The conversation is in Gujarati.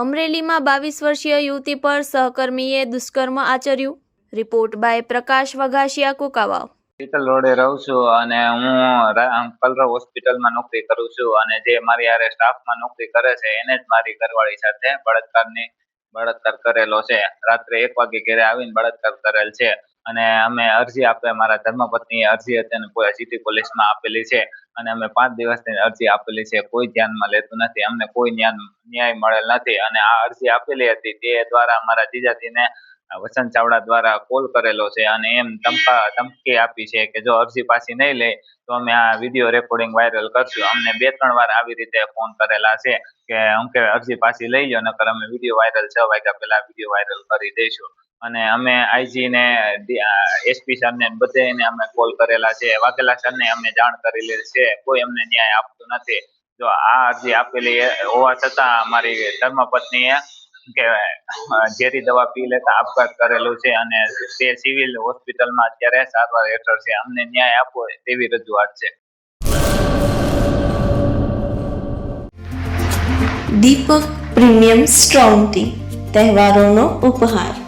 અમરેલીમાં બાવીસ વર્ષીય યુવતી પર સહકર્મીએ દુષ્કર્મ આચર્યું. Report by Prakash Vaghasiya, Kukavav. Hospital રોડે રહું છું અને હું કલરવ હોસ્પિટલમાં નોકરી કરું છું અને જે મારી હારે સ્ટાફમાં નોકરી કરે છે એને જ મારી ઘરવાળી સાથે બળાત્કારની, બળાત્કાર કરેલો છે. રાત્રે એક વાગે ઘરે આવીને બળાત્કાર કરેલ છે અને અમે અરજી આપે, મારા ધર્મપત્નીએ અરજી કોઈ સિટી પોલીસમાં આપેલી છે. અને અમે પાંચ દિવસની અરજી આપેલી છે. કોઈ ધ્યાનમાં લેતું નથી. અમને કોઈ ન્યાય મળેલ નથી. અને આ અરજી આપેલી હતી તે દ્વારા મારા જીજાજીને વસંત ચાવડા દ્વારા કોલ કરેલો છે અને એમ ધમકા, ધમકી આપી છે કે જો અરજી પાછી નહીં લે, તો અમે આ વીડિયો રેકોર્ડિંગ વાયરલ કરશું. અમને બે, ત્રણ વાર આવી રીતે ફોન કરેલા છે કે હું કે અરજી પાછી લઈ લો નકર અમે વીડિયો વાયરલ છ વાગ્યા પહેલા વીડિયો વાયરલ કરી દઈશું. અને અમે આઈજી ને એસપી સર ને બધાને અમે કોલ કરેલા છે. વાઘેલા સર ને અમે જાણ કરેલી છે. કોઈ અમને ન્યાય આપતું નથી. જો આ અરજી આપેલી હોવા છતાં અમારી ધર્મપત્નીએ કે ઝેરી દવા પી લેતા આપઘાત કરેલું છે અને તે સિવિલ હોસ્પિટલમાં અત્યારે સારવાર હેઠળ છે. અમને ન્યાય આપવો તેવી રજૂઆત છે. દીપક પ્રીમિયમ સ્ટ્રોંગ ટી તહેવારોનો ઉપહાર.